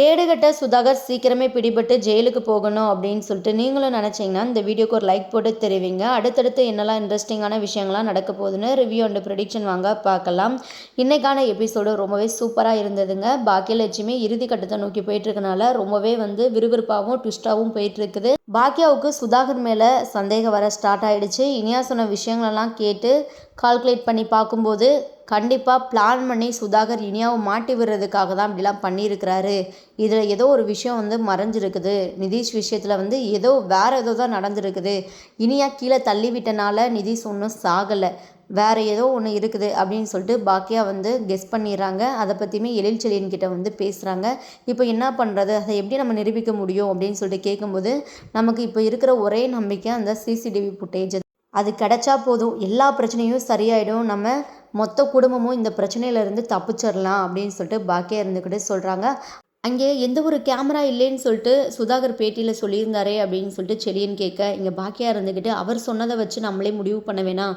கேடுகட்ட சுதாகர் சீக்கிரமே பிடிபட்டு ஜெயிலுக்கு போகணும் அப்படின்னு சொல்லிட்டு நீங்களும் நினச்சிங்கன்னா இந்த வீடியோக்கு ஒரு லைக் போட்டு தெரிவிங்க. அடுத்தடுத்து என்னெல்லாம் இன்ட்ரெஸ்டிங்கான விஷயங்கள்லாம் நடக்க போகுதுன்னு ரிவ்யூ அண்ட் ப்ரெடிக்ஷன் வாங்க பார்க்கலாம். இன்றைக்கான எபிசோடு ரொம்பவே சூப்பராக இருந்ததுங்க. பாக்கியலட்சுமி இறுதி கட்டத்தை நோக்கி போயிட்டுருக்கனால ரொம்பவே வந்து விறுவிறுப்பாகவும் ட்விஸ்ட்டாகவும் போயிட்டுருக்குது. பாக்கியாவுக்கு சுதாகர் மேலே சந்தேகம் வர ஸ்டார்ட் ஆகிடுச்சு இனியா சொன்ன விஷயங்களெல்லாம் கேட்டு கால்குலேட் பண்ணி பார்க்கும்போது கண்டிப்பாக பிளான் பண்ணி சுதாகர் இனியாவை மாட்டி விடுறதுக்காக தான் இப்படிலாம் பண்ணியிருக்கிறாரு. இதில் ஏதோ ஒரு விஷயம் வந்து மறைஞ்சிருக்குது. நிதிஷ் விஷயத்தில் வந்து ஏதோ வேறு ஏதோ தான் நடந்திருக்குது. இனியா கீழே தள்ளி விட்டனால நிதிஷ் ஒன்றும் சாகலை. வேறு ஏதோ ஒன்று இருக்குது அப்படின்னு சொல்லிட்டு பாக்கியா வந்து கெஸ் பண்ணிடுறாங்க. அதை பற்றியுமே எழில் செழியன் கிட்ட வந்து பேசுகிறாங்க இப்போ என்ன பண்ணுறது அதை எப்படி நம்ம நிரூபிக்க முடியும் அப்படின்னு சொல்லிட்டு கேட்கும்போது நமக்கு இப்போ இருக்கிற ஒரே நம்பிக்கை அந்த சிசிடிவி ஃபுட்டேஜ் அது கிடச்சா போதும். எல்லா பிரச்சனையும் சரியாயிடும். நம்ம மொத்த குடும்பமும் இந்த பிரச்சனையிலேருந்து தப்பிச்சிடலாம் அப்படின்னு சொல்லிட்டு பாக்கியா இருந்துக்கிட்டு சொல்கிறாங்க அங்கே எந்த ஒரு கேமரா இல்லைன்னு சொல்லிட்டு சுதாகர் பேட்டியில் சொல்லியிருந்தாரே அப்படின்னு சொல்லிட்டு செடியன் கேட்க இங்கே பாக்கியா இருந்துக்கிட்டு அவர் சொன்னதை வச்சு நம்மளே முடிவு பண்ண வேணாம்.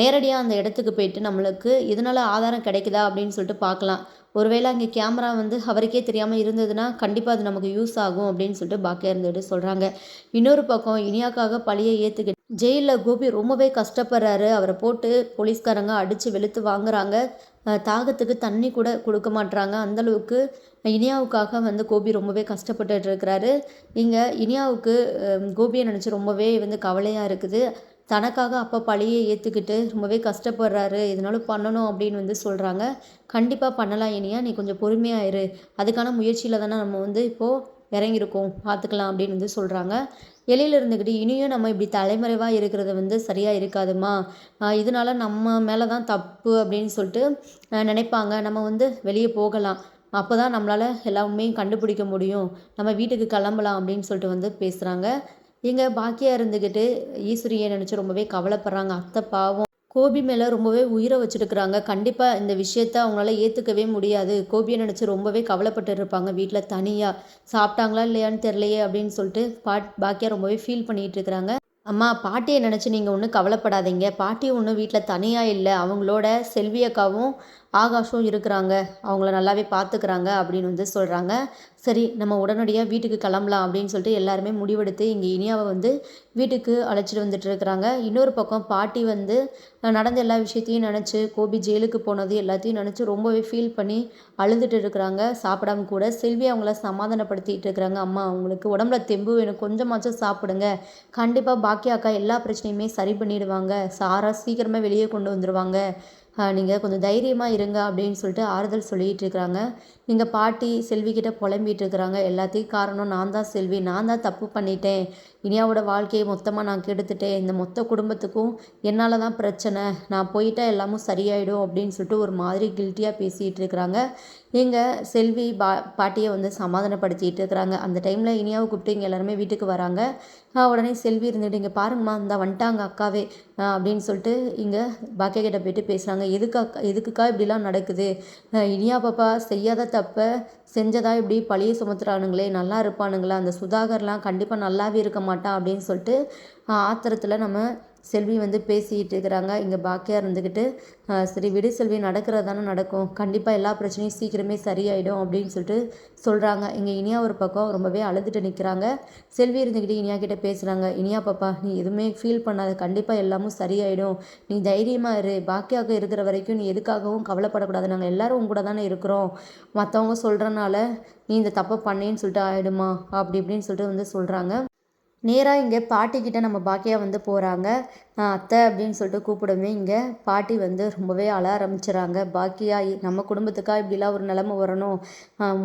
நேரடியாக அந்த இடத்துக்கு போயிட்டு நம்மளுக்கு இதனால் ஆதாரம் கிடைக்குதா அப்படின்னு சொல்லிட்டு பார்க்கலாம். ஒருவேளை அங்கே கேமரா வந்து அவருக்கே தெரியாமல் இருந்ததுன்னா கண்டிப்பாக அது நமக்கு யூஸ் ஆகும் அப்படின்னு சொல்லிட்டு பாக்கியா இருந்துட்டு சொல்கிறாங்க இன்னொரு பக்கம் இனியாக்காக பழியை ஏற்றுக்கிட்டு ஜெயிலில் கோபி ரொம்பவே கஷ்டப்படுறாரு. அவரை போட்டு போலீஸ்காரங்க அடித்து வெளுத்து வாங்குறாங்க. தாகத்துக்கு தண்ணி கூட கொடுக்க மாட்றாங்க. அந்தளவுக்கு இனியாவுக்காக வந்து கோபி ரொம்பவே கஷ்டப்பட்டுட்டு இருக்கிறாரு. இங்கே இனியாவுக்கு கோபியை நினச்சி ரொம்பவே வந்து கவலையாக இருக்குது. தனக்காக அப்போ பழியை ஏற்றுக்கிட்டு ரொம்பவே கஷ்டப்படுறாரு. இதனாலும் பண்ணணும் அப்படின்னு வந்து சொல்கிறாங்க கண்டிப்பாக பண்ணலாம் இனியா. நீ கொஞ்சம் பொறுமையாக இரு. அதுக்கான முயற்சியில் தானே நம்ம வந்து இப்போது இறங்கியிருக்கோம். பார்த்துக்கலாம் அப்படின்னு வந்து சொல்கிறாங்க வெளியில் இருந்துக்கிட்டு இனியும் நம்ம இப்படி தலைமறைவாக இருக்கிறது வந்து சரியாக இருக்காதுமா? இதனால நம்ம மேலே தான் தப்பு அப்படின்னு சொல்லிட்டு நினைப்பாங்க. நம்ம வந்து வெளியே போகலாம். அப்போ தான் நம்மளால் எல்லாமே கண்டுபிடிக்க முடியும். நம்ம வீட்டுக்கு கிளம்பலாம் அப்படின்னு சொல்லிட்டு வந்து பேசுகிறாங்க இங்கே பாக்கியாக இருந்துக்கிட்டு ஈஸ்வரியை நினச்சி ரொம்பவே கவலைப்படுறாங்க. அத்தை பாவம். கோபி மேலே ரொம்பவே உயிரை வச்சுருக்குறாங்க. கண்டிப்பாக இந்த விஷயத்த அவங்களால ஏற்றுக்கவே முடியாது. கோபியை நினச்சி ரொம்பவே கவலைப்பட்டு இருப்பாங்க. வீட்டில் தனியாக சாப்பிட்டாங்களா இல்லையான்னு தெரிலையே அப்படின்னு சொல்லிட்டு பாட் பாக்கியா ரொம்பவே ஃபீல் பண்ணிகிட்டு இருக்கிறாங்க. அம்மா பாட்டியை நினச்சி நீங்கள் ஒன்றும் கவலைப்படாதீங்க. பாட்டி ஒன்றும் வீட்டில் தனியாக இல்லை. அவங்களோட செல்வி அக்காவும் ஆகாஷும் இருக்கிறாங்க. அவங்கள நல்லாவே பார்த்துக்கிறாங்க அப்படின்னு வந்து சொல்கிறாங்க சரி நம்ம உடனடியாக வீட்டுக்கு கிளம்பலாம் அப்படின்னு சொல்லிட்டு எல்லாருமே முடிவெடுத்து இங்கே இனியாவை வந்து வீட்டுக்கு அழைச்சிட்டு வந்துட்டு இருக்கிறாங்க. இன்னொரு பக்கம் பாட்டி வந்து நடந்த எல்லா விஷயத்தையும் நினச்சி கோபி ஜெயிலுக்கு போனது எல்லாத்தையும் நினச்சி ரொம்பவே ஃபீல் பண்ணி அழுதுட்டு இருக்கிறாங்க. சாப்பிடாம கூட செல்வி அவங்கள சமாதானப்படுத்திட்டு இருக்கிறாங்க. அம்மா அவங்களுக்கு உடம்புல தெம்பு வேணும். கொஞ்சமாச்சும் சாப்பிடுங்க. கண்டிப்பாக பாக்கியா அக்கா எல்லா பிரச்சனையுமே சரி பண்ணிடுவாங்க. சாரா சீக்கிரமாக வெளியே கொண்டு வந்துடுவாங்க நீங்கள் கொஞ்சம் தைரியமாக இருங்க அப்படின்னு சொல்லிட்டு ஆறுதல் சொல்லிகிட்டு இருக்கிறாங்க எங்கள் பாட்டி செல்விக்கிட்ட புலம்பிகிட்டு இருக்கிறாங்க எல்லாத்தையும் காரணம் நான் தான் செல்வி. நான் தான் தப்பு பண்ணிட்டேன். இனியாவோட வாழ்க்கையை மொத்தமாக நான் கெடுத்துட்டேன். இந்த மொத்த குடும்பத்துக்கும் என்னால் தான் பிரச்சனை. நான் போயிட்டால் எல்லாமும் சரியாயிடும் அப்படின்னு சொல்லிட்டு ஒரு மாதிரி கில்ட்டியாக பேசிகிட்டு இருக்கிறாங்க எங்கள் செல்வி பா பாட்டியை வந்து சமாதானப்படுத்திகிட்டு இருக்கிறாங்க. அந்த டைமில் இனியாவை கூப்பிட்டு இங்கே எல்லாருமே வீட்டுக்கு வராங்க. உடனே செல்வி இருந்துட்டு இங்கே பாருங்கம்மா இந்த வந்துட்டாங்க அக்காவே. அப்படின்னு சொல்லிட்டு இங்கே பாக்கிய கிட்ட போயிட்டு பேசுகிறாங்க எதுக்கு அக்கா எதுக்குக்கா இப்படிலாம் நடக்குது? இனியா பாப்பா செய்யாத தப்பை செஞ்சதாக இப்படி பழிய சுமத்துறானுங்களே நல்லா இருப்பானுங்களா? அந்த சுதாகர்லாம் கண்டிப்பாக நல்லாவே இருக்க மாட்டான் அப்படின்னு சொல்லிட்டு ஆத்திரத்தில் நம்ம செல்வி வந்து பேசிக்கிட்டு இருக்கிறாங்க இங்கே பாக்கியாக இருந்துக்கிட்டு சரி விடு செல்வி நடக்கிறது தானே நடக்கும். கண்டிப்பாக எல்லா பிரச்சனையும் சீக்கிரமே சரியாயிடும் அப்படின்னு சொல்லிட்டு சொல்கிறாங்க இங்கே இனியா ஒரு பக்கம் ரொம்பவே அழுதுட்டு நிற்கிறாங்க செல்வி இருந்துக்கிட்டு இனியா கிட்டே பேசுகிறாங்க இனியா பாப்பா நீ எதுவுமே ஃபீல் பண்ணாத. கண்டிப்பாக எல்லாமும் சரியாயிடும். நீ தைரியமாக இரு. பாக்கியாக இருக்கிற வரைக்கும் நீ எதுக்காகவும் கவலைப்படக்கூடாது. நாங்கள் எல்லோரும் உங்க கூட தானே இருக்கிறோம். மற்றவங்க சொல்கிறனால நீ இந்த தப்பை பண்ணேன்னு சொல்லிட்டு ஆகிடுமா அப்படி இப்படின்னு சொல்லிட்டு வந்து சொல்கிறாங்க நேராக இங்கே பாட்டிக்கிட்ட நம்ம பாக்கியா வந்து போகிறாங்க அத்தை அப்படின்னு சொல்லிட்டு கூப்பிடவே இங்கே பாட்டி வந்து ரொம்பவே அழ ஆரம்பிச்சிடறாங்க பாக்கியா நம்ம குடும்பத்துக்காக இப்படிலாம் ஒரு நிலமை வரணும்.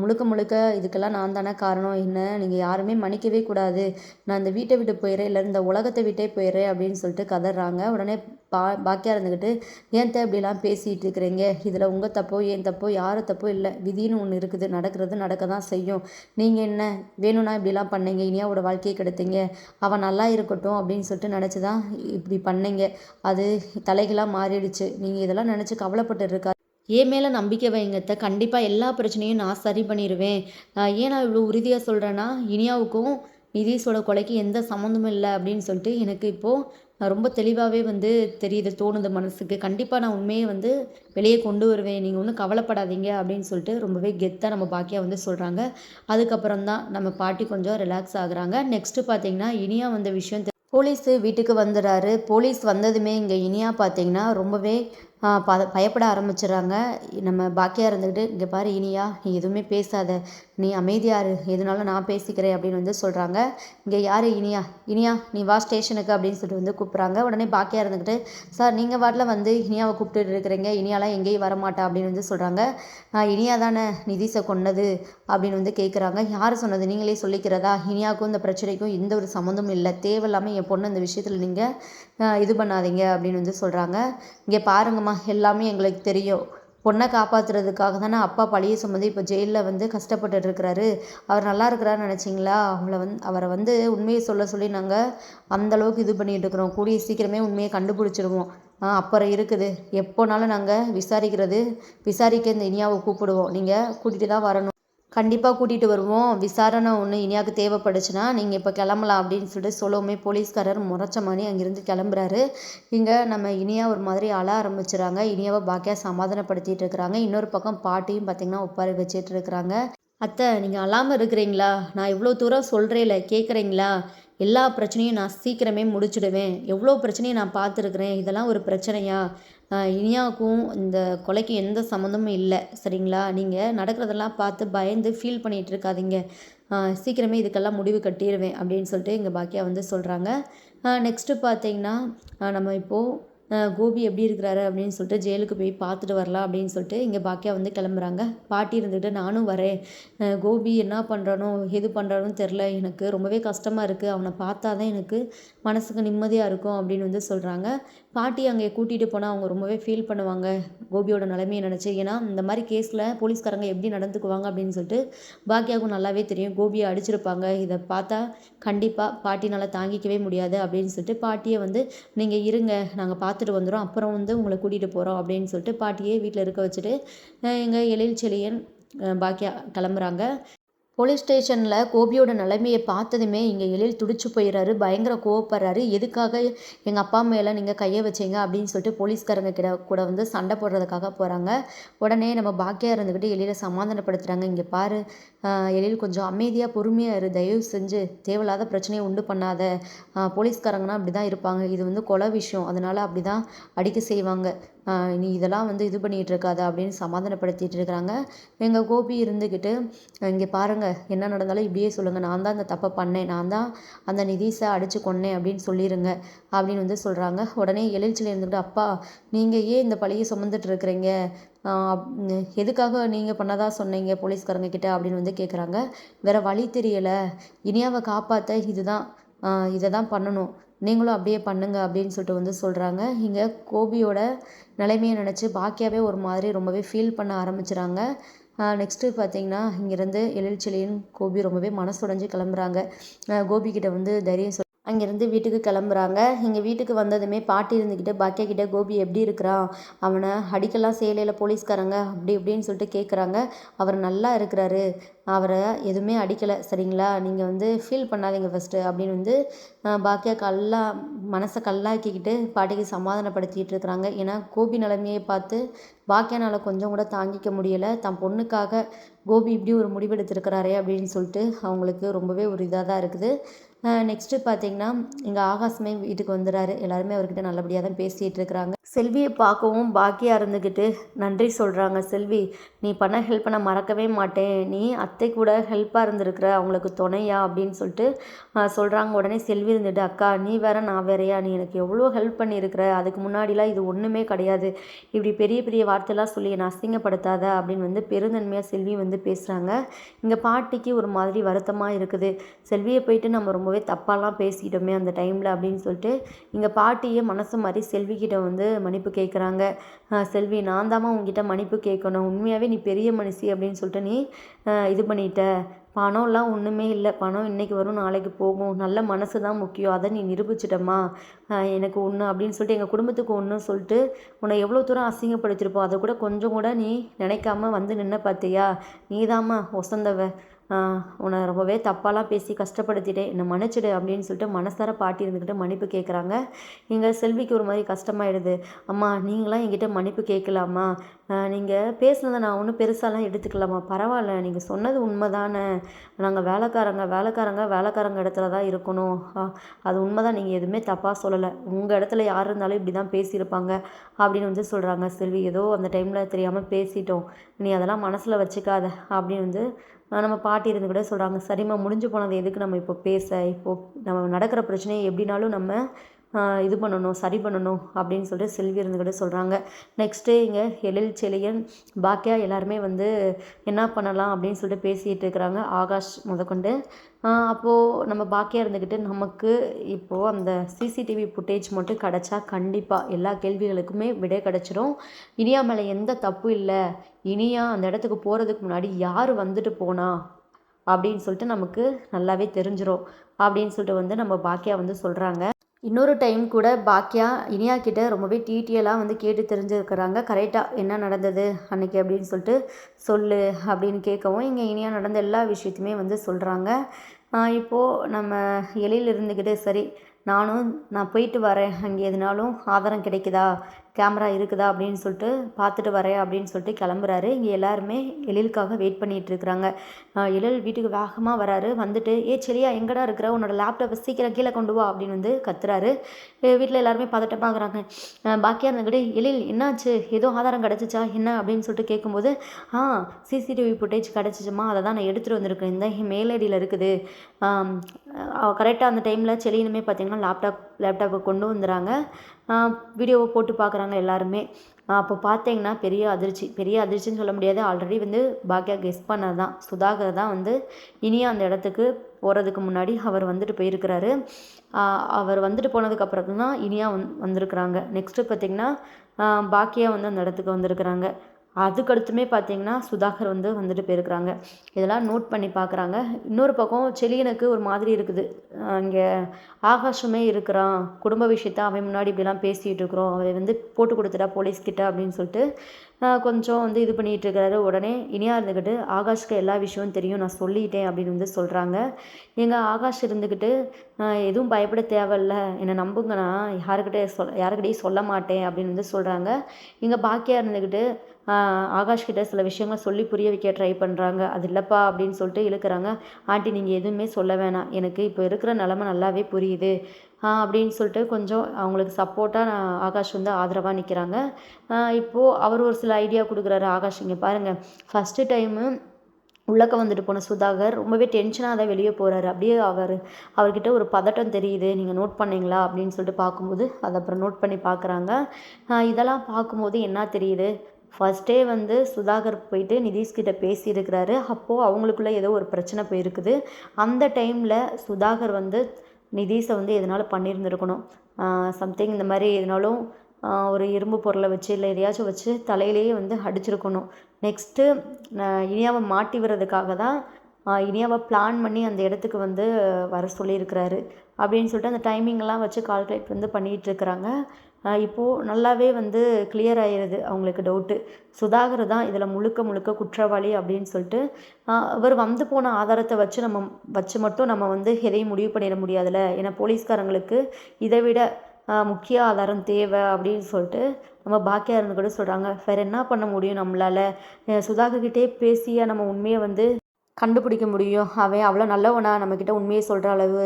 முழுக்க முழுக்க இதுக்கெல்லாம் நான் தானே காரணம். என்ன? நீங்கள் யாருமே மன்னிக்கவே கூடாது. நான் இந்த வீட்டை விட்டு போயிடுறேன் இல்லை இந்த உலகத்தை விட்டே போயிடுறேன் அப்படின்னு சொல்லிட்டு கதறாங்க. உடனே பா பாக்கியாக இருந்துக்கிட்டு ஏன் இப்படிலாம் பேசிகிட்டு இருக்கிறீங்க? இதில் உங்கள் தப்போ ஏன் தப்போ யார் தப்போ இல்லை. விதின்னு ஒன்று இருக்குது. நடக்கிறது நடக்க தான் செய்யும். நீங்கள் என்ன? வேணும்னா இப்படிலாம் பண்ணீங்க. இனியாவோட வாழ்க்கையை கெடுத்தீங்க. அவன் நல்லா இருக்கட்டும் அப்படின்னு சொல்லிட்டு நினச்சி தான் இப்படி பண்ணீங்க. அது தலைகளாக மாறிடுச்சு. நீங்கள் இதெல்லாம் நினச்சி கவலைப்பட்டு இருக்கா என் மேலே நம்பிக்கை வைங்கத்த கண்டிப்பாக எல்லா பிரச்சனையும் நான் சரி பண்ணிடுவேன் ஏன் நான் இவ்வளோ உறுதியாக சொல்கிறேன்னா இனியாவுக்கும் நிதீஷோட கொலைக்கு எந்த சம்மந்தமும் இல்லை அப்படின்னு சொல்லிட்டு எனக்கு இப்போது ரொம்ப தெளிவாகவே வந்து தெரியுது தோணுது மனசுக்கு. கண்டிப்பாக நான் உண்மையை வந்து வெளியே கொண்டு வருவேன். நீங்கள் ஒன்றும் கவலைப்படாதீங்க அப்படின்னு சொல்லிட்டு ரொம்பவே கெத்தாக நம்ம பாக்கியா வந்து சொல்கிறாங்க அதுக்கப்புறம் தான் நம்ம பாட்டி கொஞ்சம் ரிலாக்ஸ் ஆகுறாங்க. நெக்ஸ்ட்டு பார்த்தீங்கன்னா இனியா வந்த விஷயம் போலீஸு வீட்டுக்கு வந்துடுறாரு. போலீஸ் வந்ததுமே இங்கே இனியா பார்த்தீங்கன்னா ரொம்பவே பயப்பட ஆரம்பிச்சிடுறாங்க. நம்ம பாக்கியா இருந்துக்கிட்டு இங்கே பாரு இனியா நீ எதுவுமே பேசாத. நீ அமைதியாக இரு. எதுனாலும் நான் பேசிக்கிறேன் அப்படின்னு வந்து சொல்கிறாங்க இங்கே யார்? இனியா. இனியா நீ வா ஸ்டேஷனுக்கு அப்படின்னு சொல்லிட்டு வந்து கூப்பிட்றாங்க. உடனே பாக்கியா இருந்துக்கிட்டு சார் நீங்கள் வாட்டில் வந்து இனியாவை கூப்பிட்டு இருக்கிறீங்க. இனியாலாம் எங்கேயும் வரமாட்டா அப்படின்னு வந்து சொல்கிறாங்க இனியா தானே நிதிஷை கொன்னது அப்படின்னு வந்து கேட்குறாங்க யார் சொன்னது? நீங்களே சொல்லிக்கிறதா? இனியாவுக்கும் இந்த பிரச்சனைக்கும் எந்த ஒரு சம்மந்தமும் இல்லை. தேவையில்லாமல் என் பொண்ணு இந்த விஷயத்தில் நீங்கள் இது பண்ணாதீங்க அப்படின்னு வந்து சொல்கிறாங்க இங்கே பாருங்கம்மா. எல்லாமே எங்களுக்கு தெரியும். பொண்ணை காப்பாற்றுறதுக்காக தானே அப்பா பழிய சுமந்து இப்போ ஜெயிலில் வந்து கஷ்டப்பட்டுட்டு இருக்கிறாரு. அவர் நல்லா இருக்கிறாரு நினச்சிங்களா? அவங்கள வந்து அவரை வந்து உண்மையை சொல்ல சொல்லி நாங்கள் அந்தளவுக்கு இது பண்ணிகிட்டு இருக்கிறோம். கூடிய சீக்கிரமே உண்மையை கண்டுபிடிச்சிடுவோம் ஆ அப்புறம் இருக்குது. எப்போனாலும் நாங்கள் விசாரிக்கிறது விசாரிக்க இந்த இனியாவை கூப்பிடுவோம். நீங்கள் கூட்டிகிட்டு தான் வரணும். கண்டிப்பாக கூட்டிகிட்டு வருவோம். விசாரணை ஒன்று இனியாவுக்கு தேவைப்படுச்சுன்னா நீங்கள் இப்போ கிளம்பலாம் அப்படின்னு சொல்லிட்டு சொல்லவுமே போலீஸ்காரர் முறைச்ச மாதிரி அங்கேருந்து கிளம்புறாரு. இங்கே நம்ம இனியா ஒரு மாதிரி அழ ஆரம்பிச்சுறாங்க. இனியாவை பாக்கியா சமாதானப்படுத்திட்டு இருக்கிறாங்க. இன்னொரு பக்கம் பாட்டியும் பார்த்திங்கன்னா உட்கார வச்சுட்டு இருக்கிறாங்க. அத்தை நீங்கள் அழாமல் இருக்கிறீங்களா? நான் இவ்வளோ தூரம் சொல்கிறேல கேட்குறீங்களா எல்லா பிரச்சனையும் நான் சீக்கிரமே முடிச்சிடுவேன். எவ்வளோ பிரச்சனையும் நான் பார்த்துருக்குறேன்? இதெல்லாம் ஒரு பிரச்சனையா? இனியாவுக்கும் இந்த கொலைக்கு எந்த சம்மந்தமும் இல்லை சரிங்களா? நீங்கள் நடக்கிறதெல்லாம் பார்த்து பயந்து ஃபீல் பண்ணிகிட்டு இருக்காதீங்க. சீக்கிரமே இதுக்கெல்லாம் முடிவு கட்டிடுவேன் அப்படின்னு சொல்லிட்டு எங்கள் பாக்கியா வந்து சொல்கிறாங்க நெக்ஸ்ட்டு பார்த்தீங்கன்னா நம்ம இப்போது கோபி எப்படி இருக்கிறாரு அப்படின்னு சொல்லிட்டு ஜெயிலுக்கு போய் பார்த்துட்டு வரலாம் அப்படின்னு சொல்லிட்டு இங்கே பாக்கியா வந்து கிளம்புறாங்க. பாட்டி இருந்துக்கிட்டு நானும் வரேன். கோபி என்ன பண்ணுறானோ எது பண்ணுறானோ தெரில எனக்கு ரொம்பவே கஷ்டமாக இருக்குது அவனை பார்த்தா தான் எனக்கு மனசுக்கு நிம்மதியாக இருக்கும் அப்படின்னு வந்து சொல்கிறாங்க பாட்டி அங்கே கூட்டிகிட்டு போனால் அவங்க ரொம்பவே ஃபீல் பண்ணுவாங்க. கோபியோட நிலைமையை நினச்சி. ஏன்னா இந்த மாதிரி கேஸில் போலீஸ்காரங்க எப்படி நடந்துக்குவாங்க அப்படின்னு சொல்லிட்டு பாக்கியாவுக்கும் நல்லாவே தெரியும். கோபியை அடிச்சிருப்பாங்க. இதை பார்த்தா கண்டிப்பாக பாட்டினால் தாங்கிக்கவே முடியாது அப்படின்னு சொல்லிட்டு பாட்டியை வந்து நீங்கள் இருங்க. நாங்கள் பார்த்துட்டு வந்துடும் அப்புறம் வந்து உங்களை கூட்டிகிட்டு போகிறோம் அப்படின்னு சொல்லிட்டு பாட்டியே வீட்டில் இருக்க வச்சுட்டு எங்கள் எழில் செழியன் பாக்கியா கிளம்புறாங்க. போலீஸ் ஸ்டேஷனில் கோபியோட நிலைமையை பார்த்ததுமே இங்கே எழில் துடிச்சு போயிடுறாரு பயங்கர கோவப்படுறாரு. எதுக்காக எங்கள் அப்பா மேலே நீங்கள் கையை வச்சீங்க அப்படின்னு சொல்லிட்டு போலீஸ்காரங்க கிட்ட கூட வந்து சண்டை போடுறதுக்காக போகிறாங்க உடனே நம்ம பாக்கியா இருந்துக்கிட்டு எழிலை சமாதானப்படுத்துகிறாங்க இங்கே பாரு எழில் கொஞ்சம் அமைதியாக பொறுமையாக இரு. தயவு செஞ்சு தேவையில்லாத பிரச்சனையை உண்டு பண்ணாத. போலீஸ்காரங்கன்னா அப்படி தான் இருப்பாங்க. இது வந்து கொலை விஷயம். அதனால் அப்படி தான் அடிக்க செய்வாங்க. நீ இதெல்லாம் வந்து இது பண்ணிகிட்டு இருக்காத அப்படின்னு சமாதானப்படுத்திட்டு இருக்கிறாங்க. எங்கள் கோபி இருந்துக்கிட்டு இங்கே பாருங்கள் என்ன நடந்தாலும் இப்படியே சொல்லுங்கள் நான் தான் அந்த தப்பை பண்ணேன். நான் தான் அந்த நிதிஷை அடித்து கொன்னேன் அப்படின்னு சொல்லிடுங்க அப்படின்னு வந்து சொல்கிறாங்க உடனே எழுச்சியில் இருந்துக்கிட்டு அப்பா நீங்கள் ஏன் இந்த பழியை சுமந்துட்டு இருக்கிறீங்க? எதுக்காக நீங்கள் பண்ணதாக சொன்னீங்க போலீஸ்காரங்க கிட்ட அப்படின்னு வந்து கேட்குறாங்க வேறு வழி தெரியலை. இனியாவை காப்பாற்ற இதுதான் இதை தான் பண்ணணும். நீங்களும் அப்படியே பண்ணுங்க அப்படின்னு சொல்லிட்டு வந்து சொல்கிறாங்க இங்கே கோபியோட நிலைமையை நினச்சி பாக்கியாவே ஒரு மாதிரி ரொம்பவே ஃபீல் பண்ண ஆரம்பிச்சிறாங்க. நெக்ஸ்ட்டு பார்த்தீங்கன்னா இங்கேருந்து எழில்ச்செழியன் கோபி ரொம்பவே மனசுடைஞ்சு கிளம்புறாங்க. கோபிக்கிட்ட வந்து தைரியம் சொல் அங்கேருந்து வீட்டுக்கு கிளம்புறாங்க. இங்கே வீட்டுக்கு வந்ததுமே பாட்டி இருந்துக்கிட்டு பாக்கியாகிட்ட கோபி எப்படி இருக்கிறான்? அவனை அடிக்கலாம் சேலையில் போலீஸ்காரங்க அப்படி இப்படின்னு சொல்லிட்டு கேட்குறாங்க அவர் நல்லா இருக்கிறாரு. அவரை எதுவுமே அடிக்கலை. சரிங்களா? நீங்கள் வந்து ஃபீல் பண்ணாதீங்க ஃபஸ்ட்டு அப்படின்னு வந்து பாக்கியா கல்லா மனசை கல்லாக்கிக்கிட்டு பாட்டிக்கு சமாதானப்படுத்திக்கிட்டு இருக்கிறாங்க. ஏன்னா கோபி நிலைமையை பார்த்து பாக்கியானால் கொஞ்சம் கூட தாங்கிக்க முடியலை. தன் பொண்ணுக்காக கோபி இப்படி ஒரு முடிவெடுத்திருக்கிறாரே அப்படின்னு சொல்லிட்டு அவங்களுக்கு ரொம்பவே ஒரு இதாக தான் இருக்குது. நெக்ஸ்ட்டு பார்த்தீங்கன்னா இங்கே ஆகாசமே வீட்டுக்கு வந்துடுறாரு எல்லாருமே அவர்கிட்ட நல்லபடியாக தான் பேசிகிட்டு இருக்கிறாங்க செல்வியை பார்க்கவும் பாக்கியாக இருந்துக்கிட்டு நன்றி சொல்கிறாங்க செல்வி நீ பண்ண ஹெல்ப்பை நான் மறக்கவே மாட்டேன். நீ அத்தை கூட ஹெல்ப்பாக இருந்திருக்கிற. அவங்களுக்கு துணையா? அப்படின்னு சொல்லிட்டு சொல்கிறாங்க உடனே செல்வி இருந்துட்டு அக்கா நீ வேற நான் வேறயா? நீ எனக்கு எவ்வளோ ஹெல்ப் பண்ணியிருக்கிற? அதுக்கு முன்னாடிலாம் இது ஒன்றுமே கிடையாது. இப்படி பெரிய பெரிய வார்த்தைலாம் சொல்லி என்னை அசிங்கப்படுத்தாத அப்படின்னு வந்து பெருந்தன்மையாக செல்வி வந்து பேசுகிறாங்க இங்கே பாட்டிக்கு ஒரு மாதிரி வருத்தமாக இருக்குது. செல்வியை போயிட்டு நம்ம ரொம்ப ரொம்பவே தப்பாலாம் பேசிட்டோமே அந்த டைமில் அப்படின்னு சொல்லிட்டு இங்கே பாட்டியே மனசு மாதிரி செல்விக்கிட்ட வந்து மன்னிப்பு கேட்குறாங்க செல்வி நான் தாம்மா உங்ககிட்ட மன்னிப்பு கேட்கணும் உண்மையாகவே நீ பெரிய மனுஷி அப்படின்னு சொல்லிட்டு நீ இது பண்ணிட்ட. பணம்லாம் ஒன்றுமே இல்லை. பணம் இன்னைக்கு வரும் நாளைக்கு போகும். நல்ல மனசு தான் முக்கியம். அதை நீ நிரூபிச்சிட்டம்மா. எனக்கு ஒன்று அப்படின்னு சொல்லிட்டு எங்கள் குடும்பத்துக்கு ஒன்று சொல்லிட்டு உன்னை எவ்வளோ தூரம் அசிங்கப்படுத்திருப்போம் அதை கூட கொஞ்சம் கூட நீ நினைக்காம வந்து நின்ன பார்த்தியா நீதாம்மா ஒசந்தவ. உன்னை ரொம்பவே தப்பாலாம் பேசி கஷ்டப்படுத்திட்டேன். என்னை மன்னிச்சிடு அப்படின்னு சொல்லிட்டு மனசார பாட்டி இருந்துக்கிட்டு மன்னிப்பு கேட்குறாங்க இங்கே செல்விக்கு ஒரு மாதிரி கஷ்டமாயிடுது. அம்மா நீங்களாம் என்கிட்ட மன்னிப்பு கேட்கலாமா நீங்கள் பேசுனதை நான் ஒன்றும் பெருசாலாம் எடுத்துக்கலாமா பரவாயில்ல நீங்கள் சொன்னது உண்மை தானே நாங்கள் வேலைக்காரங்க வேலைக்காரங்க வேலைக்காரங்க இடத்துல தான் இருக்கணும் அது உண்மை தான் நீங்கள் எதுவுமே தப்பாக சொல்லலை. உங்கள் இடத்துல யார் இருந்தாலும் இப்படி தான் பேசியிருப்பாங்க அப்படின்னு வந்து சொல்கிறாங்க செல்வி ஏதோ அந்த டைமில் தெரியாமல் பேசிட்டோம். நீ அதெல்லாம் மனசில் வச்சுக்காத அப்படின்னு வந்து நம்ம பாட்டி இருந்து கூட சொல்கிறாங்க சரிம்மா முடிஞ்சு போனது எதுக்கு நம்ம இப்போ பேச? இப்போது நம்ம நடக்கிற பிரச்சனையை எப்படினாலும் நம்ம இது பண்ணணும் சரி பண்ணணும் அப்படின்னு சொல்லிட்டு செல்வி இருந்துக்கிட்டு சொல்கிறாங்க நெக்ஸ்ட்டு இங்கே எழில் செலியன் பாக்கியா எல்லாருமே வந்து என்ன பண்ணலாம் அப்படின்னு சொல்லிட்டு பேசிகிட்டு இருக்கிறாங்க. ஆகாஷ் முதற்கொண்டு அப்போது நம்ம பாக்கியாக இருந்துக்கிட்டு நமக்கு இப்போது அந்த சிசிடிவி ஃபுட்டேஜ் மட்டும் கிடச்சா கண்டிப்பாக எல்லா கேள்விகளுக்குமே விடை கிடச்சிரும். இனியா மேலே எந்த தப்பு இல்லை. இனியா அந்த இடத்துக்கு போகிறதுக்கு முன்னாடி யார் வந்துட்டு போனா அப்படின்னு சொல்லிட்டு நமக்கு நல்லாவே தெரிஞ்சிடும் அப்படின்னு சொல்லிட்டு வந்து நம்ம பாக்கியா வந்து சொல்கிறாங்க இன்னொரு டைம் கூட பாக்கியா இனியா கிட்ட ரொம்பவே டீட்டெயிலாக வந்து கேட்டு தெரிஞ்சுருக்கிறாங்க. கரெக்டாக என்ன நடந்தது அன்னைக்கு அப்படின்னு சொல்லிட்டு சொல்லு அப்படின்னு கேட்கவும் இங்கே இனியா நடந்த எல்லா விஷயத்தையுமே வந்து சொல்கிறாங்க இப்போது நம்ம எழில் இருந்துக்கிட்டு சரி நானும் நான் போயிட்டு வரேன். அங்கே எதுனாலும் ஆதாரம் கிடைக்குதா? கேமரா இருக்குதா அப்படின்னு சொல்லிட்டு பார்த்துட்டு வரேன் அப்படின்னு சொல்லிட்டு கிளம்புறாரு. இங்கே எல்லாருமே எழிலுக்காக வெயிட் பண்ணிகிட்டு இருக்கிறாங்க. எழில் வீட்டுக்கு வேகமாக வராரு. வந்துட்டு ஏ செலியா எங்கடா இருக்கிற? உன்னோட லேப்டாப்பை சீக்கிரம் கீழே கொண்டு வா அப்படின்னு வந்து கத்துறாரு. வீட்டில் எல்லாருமே பதட்டமாகறாங்க பாக்கியாக இருந்துக்கிட்டு எழில் என்னாச்சு? ஏதோ ஆதாரம் கிடச்சிச்சா? என்ன? அப்படின்னு சொல்லிட்டு கேட்கும்போது ஆ சிசிடிவி ஃபுட்டேஜ் கிடச்சிச்சுமா? அதை தான் நான் எடுத்துகிட்டு வந்திருக்கேன். இந்த மேலடியில் இருக்குது. கரெக்டாக அந்த டைமில் செலினுமே பார்த்திங்கன்னா லேப்டாப் லேப்டாப்பை கொண்டு வந்துடுறாங்க. வீடியோவை போட்டு பார்க்குறாங்க எல்லாருமே. அப்போ பார்த்தீங்கன்னா பெரிய அதிர்ச்சி. பெரிய அதிர்ச்சின்னு சொல்ல முடியாது. ஆல்ரெடி வந்து பாக்யா கெஸ் பண்ணது தான். சுதாகர் தான் வந்து இனியா அந்த இடத்துக்கு போகிறதுக்கு முன்னாடி அவர் வந்துட்டு போயிருக்கிறாரு. அவர் வந்துட்டு போனதுக்கப்புறம் தான் இனியா வந் வந்திருக்கிறாங்க. நெக்ஸ்ட்டு பார்த்திங்கன்னா பாக்கியா வந்து அந்த இடத்துக்கு வந்திருக்கிறாங்க. அதுக்கடுத்துமே பார்த்தீங்கன்னா சுதாகர் வந்து வந்துட்டு போயிருக்கிறாங்க. இதெல்லாம் நோட் பண்ணி பார்க்குறாங்க இன்னொரு பக்கம் செலியனுக்கு ஒரு மாதிரி இருக்குது. இங்கே ஆகாஷமே இருக்கிறான். குடும்ப விஷயத்த அவன் முன்னாடி இப்படிலாம் பேசிகிட்டு இருக்கிறோம். அவன் வந்து போட்டு கொடுத்துட்டா போலீஸ்கிட்ட அப்படின்னு சொல்லிட்டு கொஞ்சம் வந்து இது பண்ணிகிட்டு இருக்கிறாரு. உடனே இனியாக இருந்துக்கிட்டு ஆகாஷ்க்கு எல்லா விஷயமும் தெரியும். நான் சொல்லிட்டேன் அப்படின்னு வந்து சொல்கிறாங்க எங்கள் ஆகாஷ் இருந்துக்கிட்டு எதுவும் பயப்பட தேவையில்ல. என்னை நம்புங்கண்ணா. யாருக்கிட்டே சொல் யாருக்கிட்டையும் சொல்ல மாட்டேன் அப்படின்னு வந்து சொல்கிறாங்க இங்கே பாக்கியாக இருந்துக்கிட்டு ஆகாஷ் கிட்ட சில விஷயங்களை சொல்லி புரிய வைக்க ட்ரை பண்ணுறாங்க அது இல்லைப்பா அப்படின்னு சொல்லிட்டு இழுக்கிறாங்க. ஆண்டி நீங்கள் எதுவுமே சொல்ல வேணாம். எனக்கு இப்போ இருக்கிற நிலமை நல்லாவே புரியுது. அப்படின்னு சொல்லிட்டு கொஞ்சம் அவங்களுக்கு சப்போர்ட்டாக ஆகாஷ் வந்து ஆதரவாக நிற்கிறாங்க இப்போது அவர் ஒரு சில ஐடியா கொடுக்குறாரு. ஆகாஷ் இங்கே பாருங்கள் ஃபஸ்ட்டு டைமு உள்ளக்க வந்துட்டு போன சுதாகர் ரொம்பவே டென்ஷனாக தான் வெளியே போகிறாரு அப்படியே அவர் அவர்கிட்ட ஒரு பதட்டம் தெரியுது. நீங்கள் நோட் பண்ணீங்களா? அப்படின்னு சொல்லிட்டு பார்க்கும்போது அதை அப்புறம் நோட் பண்ணி பார்க்குறாங்க. இதெல்லாம் பார்க்கும்போது என்ன தெரியுது? ஃபஸ்ட்டே வந்து சுதாகர் போயிட்டு நிதிஷ்கிட்ட பேசியிருக்கிறாரு. அப்போது அவங்களுக்குள்ள ஏதோ ஒரு பிரச்சனை போயிருக்குது. அந்த டைமில் சுதாகர் வந்து நிதிஷை வந்து எதனாலும் பண்ணியிருந்துருக்கணும்? சம்திங் இந்த மாதிரி எதனாலும் ஒரு இரும்பு பொருளை வச்சு இல்லை எதையாச்சும் வச்சு தலையிலேயே வந்து அடிச்சிருக்கணும். நெக்ஸ்ட்டு இனியாவை மாட்டி விடுறதுக்காக தான் இனியாவை பிளான் பண்ணி அந்த இடத்துக்கு வந்து வர சொல்லியிருக்கிறாரு. அப்படின்னு சொல்லிட்டு அந்த டைமிங்லாம் வச்சு கால்குலேட் வந்து பண்ணிகிட்டு இருக்கிறாங்க. இப்போது நல்லாவே வந்து கிளியர் ஆகிருது அவங்களுக்கு டவுட்டு சுதாகர் தான் இதில் முழுக்க முழுக்க குற்றவாளி அப்படின்னு சொல்லிட்டு அவர் வந்து போன ஆதாரத்தை வச்சு நம்ம வச்சு மட்டும் நம்ம வந்து எதையும் முடிவு பண்ணிட முடியாதுல்ல. ஏன்னா போலீஸ்காரங்களுக்கு இதை விட முக்கிய ஆதாரம் தேவை அப்படின்னு சொல்லிட்டு நம்ம பாக்கியாரன் கூட சொல்கிறாங்க வேறு என்ன பண்ண முடியும் நம்மளால்? சுதாகர்கிட்டே பேசிய நம்ம உண்மையை வந்து கண்டுபிடிக்க முடியும். அவன் அவ்வளோ நல்லவனா? நம்மக்கிட்ட உண்மையை சொல்கிற அளவு.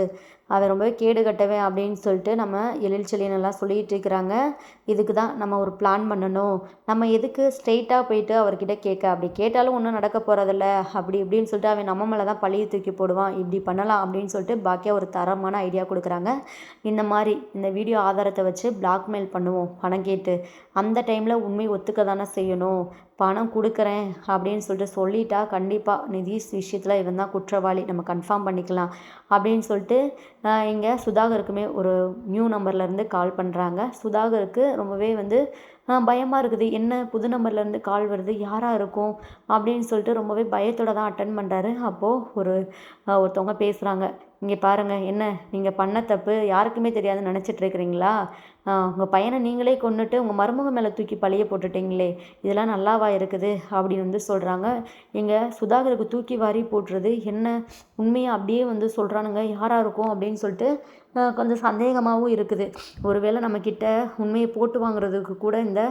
அவன் ரொம்பவே கேடு கட்டவன் அப்படின்னு சொல்லிட்டு நம்ம எழில் செழியனெல்லாம் சொல்லிகிட்டு இருக்கிறாங்க. இதுக்கு தான் நம்ம ஒரு பிளான் பண்ணணும். நம்ம எதுக்கு ஸ்ட்ரெயிட்டாக போயிட்டு அவர்கிட்ட கேட்க? அப்படி கேட்டாலும் ஒன்றும் நடக்க போகிறதில்ல அப்படி இப்படின்னு சொல்லிட்டு அவன் நம்ம மேலே தான் பழியை தூக்கி போடுவான். இப்படி பண்ணலாம் அப்படின்னு சொல்லிட்டு பாக்கியா ஒரு தரமான ஐடியா கொடுக்குறாங்க. இந்த மாதிரி இந்த வீடியோ ஆதாரத்தை வச்சு பிளாக்மெயில் பண்ணுவோம். பணம் கேட்டு. அந்த டைமில் உண்மை ஒத்துக்க தானே செய்யணும்? பணம் கொடுக்குறேன் அப்படின்னு சொல்லிட்டு சொல்லிட்டா கண்டிப்பாக நிதிஷ் விஷயத்தில் இவன் தான் குற்றவாளி. நம்ம கன்ஃபார்ம் பண்ணிக்கலாம் அப்படின்னு சொல்லிட்டு இங்கே சுதாகருக்குமே ஒரு நியூ நம்பர்லேருந்து கால் பண்ணுறாங்க சுதாகருக்கு ரொம்பவே வந்து பயமாக இருக்குது. என்ன புது நம்பர்லேருந்து கால் வருது? யாராக இருக்கும்? அப்படின்னு சொல்லிட்டு ரொம்பவே பயத்தோடு தான் அட்டன் பண்ணுறாரு அப்போது ஒரு ஒருத்தவங்க பேசுகிறாங்க இங்கே பாருங்கள் என்ன? நீங்கள் பண்ண தப்பு யாருக்குமே தெரியாதுன்னு நினச்சிட்டு இருக்கிறீங்களா உங்கள் பையனை நீங்களே கொண்டுட்டு உங்கள் மருமக மேலே தூக்கி பழிய போட்டுட்டீங்களே இதெல்லாம் நல்லாவா இருக்குது? அப்படின்னு வந்து சொல்கிறாங்க எங்கள் சுதாகருக்கு தூக்கி வாரி போட்டுறது என்ன? உண்மையை அப்படியே வந்து சொல்கிறானுங்க யாராக இருக்கும் அப்படின்னு சொல்லிட்டு கொஞ்சம் சந்தேகமாகவும் இருக்குது. ஒருவேளை நம்மக்கிட்ட உண்மையை போட்டு வாங்குறதுக்கு கூட இந்த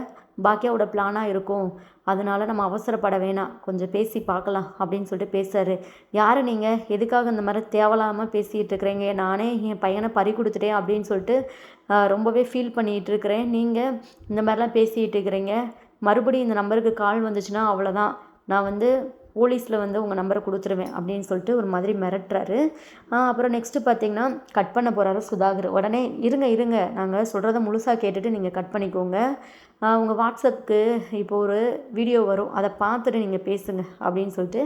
பாக்கியாவோட பிளானாக இருக்கும். அதனால நம்ம அவசரப்பட வேணாம். கொஞ்சம் பேசி பார்க்கலாம் அப்படின்னு சொல்லிட்டு பேசுறாரு. யார் நீங்கள் எதுக்காக இந்த மாதிரி தேவலாமல் பேசிகிட்டு இருக்கிறீங்க? நானே என் பையனை பறி கொடுத்துட்டேன் அப்படின்னு சொல்லிட்டு ரொம்பவே ஃபீல் பண்ணிகிட்டு இருக்கிறேன். நீங்கள் இந்த மாதிரிலாம் பேசிகிட்டு இருக்கிறீங்க. மறுபடியும் இந்த நம்பருக்கு கால் வந்துச்சுன்னா அவ்வளோதான் நான் வந்து போலீஸில் வந்து உங்கள் நம்பரை கொடுத்துருவேன் அப்படின்னு சொல்லிட்டு ஒரு மாதிரி மிரட்டுறாரு. அப்புறம் நெக்ஸ்ட்டு பார்த்தீங்கன்னா கட் பண்ண போகிறாரு சுதாகர். உடனே இருங்க இருங்க. நாங்கள் சொல்கிறத முழுசாக கேட்டுட்டு நீங்கள் கட் பண்ணிக்கோங்க. உங்கள் வாட்ஸ்அப்புக்கு இப்போ ஒரு வீடியோ வரும். அதை பார்த்துட்டு நீங்கள் பேசுங்க அப்படின்னு சொல்லிட்டு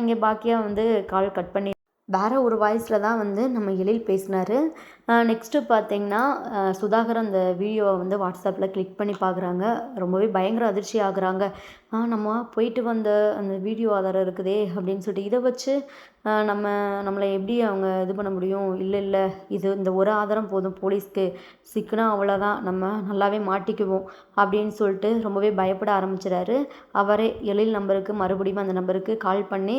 இங்கே பாக்கியாக வந்து கால் கட் பண்ணி வேறு ஒரு வாய்ஸில் தான் வந்து நம்ம எழில் பேசினார். நெக்ஸ்ட்டு பார்த்தீங்கன்னா சுதாகர் அந்த வீடியோவை வந்து வாட்ஸ்அப்பில் கிளிக் பண்ணி பார்க்குறாங்க. ரொம்பவே பயங்கர அதிர்ச்சி ஆகுறாங்க. நம்ம போயிட்டு வந்த அந்த வீடியோ ஆதாரம் இருக்குதே அப்படின்னு சொல்லிட்டு இதை வச்சு நம்ம நம்மளை எப்படி அவங்க இது பண்ண முடியும்? இல்லை இல்லை இது இந்த ஒரு ஆதாரம் போதும் போலீஸ்க்கு. சிக்கினா அவ்வளோதான் நம்ம நல்லாவே மாட்டிக்குவோம் அப்படின்னு சொல்லிட்டு ரொம்பவே பயப்பட ஆரம்பிச்சிடாரு அவரே எழில் நம்பருக்கு மறுபடியும் அந்த நம்பருக்கு கால் பண்ணி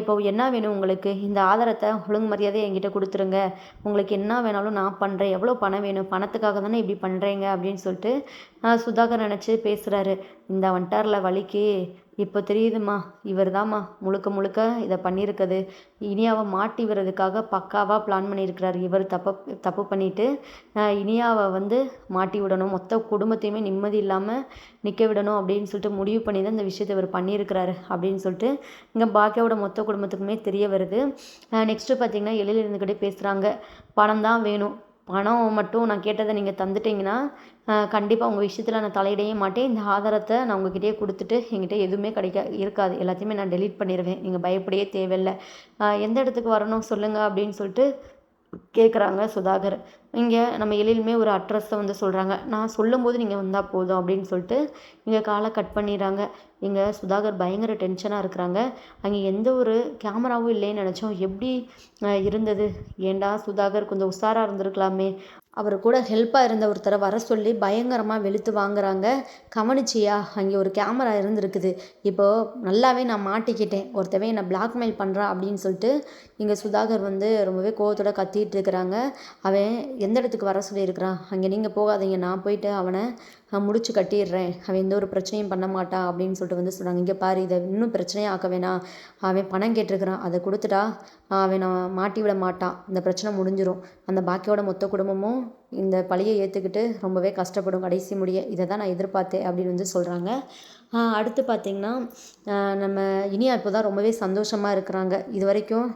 இப்போ என்ன வேணும் உங்களுக்கு? இந்த ஆதாரத்தை ஒழுங்கு மரியாதை என்கிட்ட கொடுத்துருங்க. உங்களுக்கு என்ன வேணாலும் நான் பண்ணுறேன் எவ்வளோ பணம் வேணும்? பணத்துக்காக தானே இப்படி பண்ணுறீங்க அப்படின்னு சொல்லிட்டு சுதாகர் நினச்சி பேசுகிறாரு இந்த வந்துட்டார்ல வழிக்கு இப்போ தெரியுதுமா இவர் தாம்மா முழுக்க முழுக்க இதை பண்ணியிருக்குது இனியாவை மாட்டி விடுறதுக்காக பக்காவாக பிளான் பண்ணியிருக்கிறாரு. இவர் தப்பு தப்பு பண்ணிவிட்டு இனியாவை வந்து மாட்டி விடணும். மொத்த குடும்பத்தையுமே நிம்மதி இல்லாமல் நிற்க விடணும் அப்படின்னு சொல்லிட்டு முடிவு பண்ணி தான் இந்த விஷயத்தை இவர் பண்ணியிருக்கிறாரு அப்படின்னு சொல்லிட்டு இங்கே பாக்கியாவோட மொத்த குடும்பத்துக்குமே தெரிய வருது. நெக்ஸ்ட்டு பார்த்திங்கன்னா எழில் இருந்துக்கிட்டே பேசுகிறாங்க பணம் தான் வேணும். பணம் மட்டும் நான் கேட்டதை நீங்கள் தந்துட்டிங்கன்னா கண்டிப்பாக உங்கள் விஷயத்தில் நான் தலையிடவே மாட்டேன். இந்த ஆதாரத்தை நான் உங்ககிட்டயே கொடுத்துட்டு என்கிட்ட எதுவுமே கிடைக்க இருக்காது. எல்லாத்தையுமே நான் டெலீட் பண்ணிடுவேன் நீங்கள் பயப்படையே தேவையில்லை. எந்த இடத்துக்கு வரணும் சொல்லுங்கள் அப்படின்னு சொல்லிட்டு கேட்குறாங்க சுதாகர். இங்கே நம்ம எழிலுமே ஒரு அட்ரஸை வந்து சொல்கிறாங்க நான் சொல்லும்போது நீங்கள் வந்தால் போதும் அப்படின்னு சொல்லிட்டு இங்கே காலை கட் பண்ணிடுறாங்க. இங்கே சுதாகர் பயங்கர டென்ஷனாக இருக்கிறாங்க. அங்கே எந்த ஒரு கேமராவும் இல்லைன்னு நினச்சோம். எப்படி இருந்தது? ஏண்டா சுதாகர் கொஞ்சம் உஷாராக இருந்திருக்கலாமே. அவர் கூட ஹெல்ப்பாக இருந்த ஒருத்தரை வர சொல்லி பயங்கரமாக வெளுத்து வாங்குறாங்க. கவனிச்சியா? அங்கே ஒரு கேமரா இருந்திருக்குது. இப்போது நல்லாவே நான் மாட்டிக்கிட்டேன். ஒருத்தவன் என்னை பிளாக்மெயில் பண்ணுறான் அப்படின்னு சொல்லிட்டு இங்கே சுதாகர் வந்து ரொம்பவே கோவத்தோட கத்திட்டு இருக்கிறாங்க. அவன் எந்த இடத்துக்கு வர சொல்லியிருக்கிறான்? அங்கே நீங்கள் போகாதீங்க. நான் போயிட்டு அவனை முடிச்சு கட்டிடுறேன். அவன் எந்த ஒரு பிரச்சனையும் பண்ண மாட்டான் அப்படின்னு சொல்லிட்டு வந்து சொல்கிறாங்க இங்கே பாரு இதை இன்னும் பிரச்சனையாக ஆக்க வேணாம் அவன் பணம் கேட்டிருக்கிறான். அதை கொடுத்துட்டா அவன் மாட்டி விட மாட்டான் இந்த பிரச்சனை முடிஞ்சிடும் அந்த பாக்கியோட மொத்த குடும்பமும் இந்த பழியை ஏற்றுக்கிட்டு ரொம்பவே கஷ்டப்படும் கடைசி முடிய. இதை தான் நான் எதிர்பார்த்தேன் அப்படின்னு வந்து சொல்கிறாங்க அடுத்து பார்த்திங்கன்னா நம்ம இனியா இப்போ தான் ரொம்பவே சந்தோஷமாக இருக்கிறாங்க. இது வரைக்கும்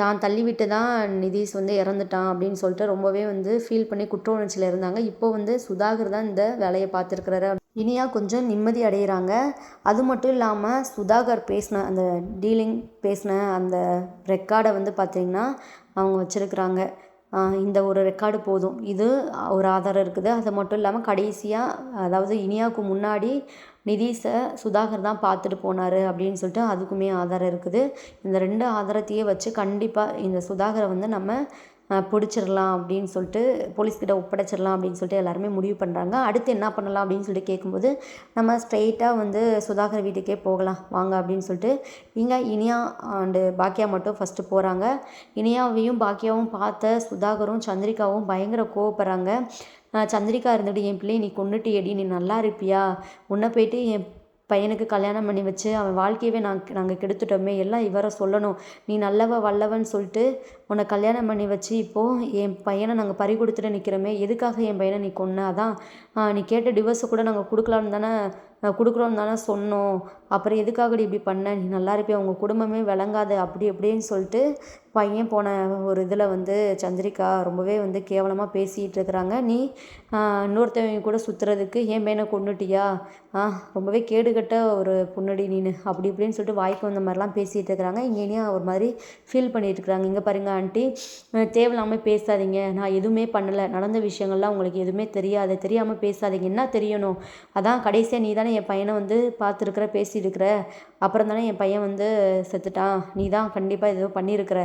தான் தள்ளிவிட்டு தான் நிதிஷ் வந்து இறந்துட்டான் அப்படின்னு சொல்லிட்டு ரொம்பவே வந்து ஃபீல் பண்ணி குற்ற உணர்ச்சியில் இருந்தாங்க. இப்போ வந்து சுதாகர் தான் இந்த வேலையை பார்த்துருக்குறாரு. இனியா கொஞ்சம் நிம்மதி அடைகிறாங்க அது மட்டும் இல்லாமல் சுதாகர் பேசின அந்த டீலிங் பேசின அந்த ரெக்கார்டை வந்து பார்த்திங்கன்னா அவங்க வச்சுருக்குறாங்க. இந்த ஒரு ரெக்கார்டு போதும். இது ஒரு ஆதாரம் இருக்குது. அது மட்டும் இல்லாமல் கடைசியாக அதாவது இனியாவுக்கு முன்னாடி நிதிஷை சுதாகர் தான் பார்த்துட்டு போனார் அப்படின்னு சொல்லிட்டு அதுக்குமே ஆதாரம் இருக்குது. இந்த ரெண்டு ஆதாரத்தையே வச்சு கண்டிப்பாக இந்த சுதாகரை வந்து நம்ம பிடிச்சிடலாம் அப்படின்னு சொல்லிட்டு போலீஸ்கிட்ட ஒப்படைச்சிடலாம் அப்படின்னு சொல்லிட்டு எல்லாருமே முடிவு பண்ணுறாங்க அடுத்து என்ன பண்ணலாம் அப்படின்னு சொல்லிட்டு கேட்கும்போது நம்ம ஸ்ட்ரெயிட்டாக வந்து சுதாகர் வீட்டுக்கே போகலாம். வாங்க அப்படின்னு சொல்லிட்டு நீங்கள் இனியா அண்டு பாக்கியா மட்டும் ஃபஸ்ட்டு போகிறாங்க இனியாவையும் பாக்கியாவும் பார்த்த சுதாகரும் சந்திரிகாவும் பயங்கர கோவப்படுறாங்க. சந்திரிகா இருந்துட்டு என் பிள்ளையை நீ கொண்டுட்டு எடி நீ நல்லா இருப்பியா? உன்னை போயிட்டு என் பையனுக்கு கல்யாணம் பண்ணி வச்சு அவன் வாழ்க்கையவே நான் நாங்கள் கெடுத்துட்டோமே எல்லாம் இவரை சொல்லணும். நீ நல்லவ வல்லவன் சொல்லிட்டு உன்னை கல்யாணம் பண்ணி வச்சு இப்போது என் பையனை நாங்கள் பறி கொடுத்துட்டு நிற்கிறோமே எதுக்காக என் பையனை நீ கொன்ன? அதான் நீ கேட்ட டிவோர்ஸை கூட நாங்கள் கொடுக்கலான்னு தானே கொடுக்குறோன்னு தானே சொன்னோம். அப்புறம் எதுக்காகடி இப்படி பண்ண? நீ நல்லா இருப்பியா? உங்கள் குடும்பமே விளங்காது. அப்படி அப்படின்னு சொல்லிட்டு பையன் போன ஒரு இதில் வந்து சந்திரிகா ரொம்பவே வந்து கேவலமாக பேசிகிட்டு இருக்கிறாங்க. நீ இன்னொருத்தவங்க கூட சுற்றுறதுக்கு ஏன் பையனை கொண்டுட்டியா? ரொம்பவே கேடுகட்ட ஒரு பொண்ணுடி நீனு. அப்படி இப்படின்னு சொல்லிட்டு வாய்க்கு வந்த மாதிரிலாம் பேசிகிட்டு இருக்கிறாங்க. இங்கே இனியும் ஒரு மாதிரி ஃபீல் பண்ணிகிட்டு இருக்கிறாங்க. இங்கே பாருங்க ஆண்டி தேவையில்லாமல் பேசாதீங்க. நான் எதுவுமே பண்ணலை. நடந்த விஷயங்கள்லாம் உங்களுக்கு எதுவுமே தெரியாது. தெரியாமல் பேசாதீங்க. என்ன தெரியணும்? அதான் கடைசியாக நீ தானே என் பையனை வந்து பார்த்துருக்குற பேசி பேசிகிட்டு இருக்கிற அப்புறம் தானே என் பையன் வந்து செத்துட்டான். நீ தான் கண்டிப்பாக ஏதோ பண்ணியிருக்கிற.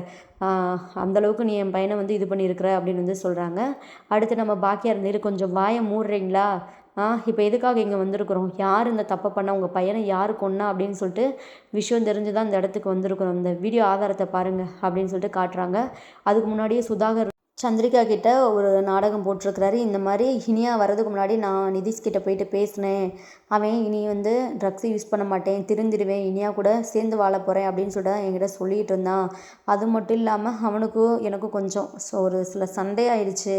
அந்தளவுக்கு நீ என் பையனை வந்து இது பண்ணியிருக்கிற அப்படின்னு வந்து சொல்கிறாங்க அடுத்து நம்ம பாக்கியாக இருந்தது கொஞ்சம் வாயை மூடுறீங்களா? ஆ இப்போ எதுக்காக இங்கே வந்திருக்குறோம்? யார் இந்த தப்பை பண்ண? உங்கள் பையனை யார் கொன்னா? அப்படின்னு சொல்லிட்டு விஷயம் தெரிஞ்சு தான் இந்த இடத்துக்கு வந்திருக்கிறோம். இந்த வீடியோ ஆதாரத்தை பாருங்கள் அப்படின்னு சொல்லிட்டு காட்டுறாங்க. அதுக்கு முன்னாடியே சுதாகர் சந்திரிகா கிட்ட ஒரு நாடகம் போட்டிருக்கிறாரு. இந்த மாதிரி இனியா வர்றதுக்கு முன்னாடி நான் நிதிஷ் கிட்ட போயிட்டு பேசினேன். அவன் இனி வந்து ட்ரக்ஸ் யூஸ் பண்ண மாட்டேன். திருந்திடுவேன். இனியா கூட சேர்ந்து வாழ போகிறேன் அப்படின்னு சொல்லிட்டு என்கிட்ட சொல்லிகிட்டு இருந்தான். அது மட்டும் இல்லாமல் அவனுக்கும் எனக்கும் கொஞ்சம் ஸோ ஒரு சில சண்டே ஆயிடுச்சு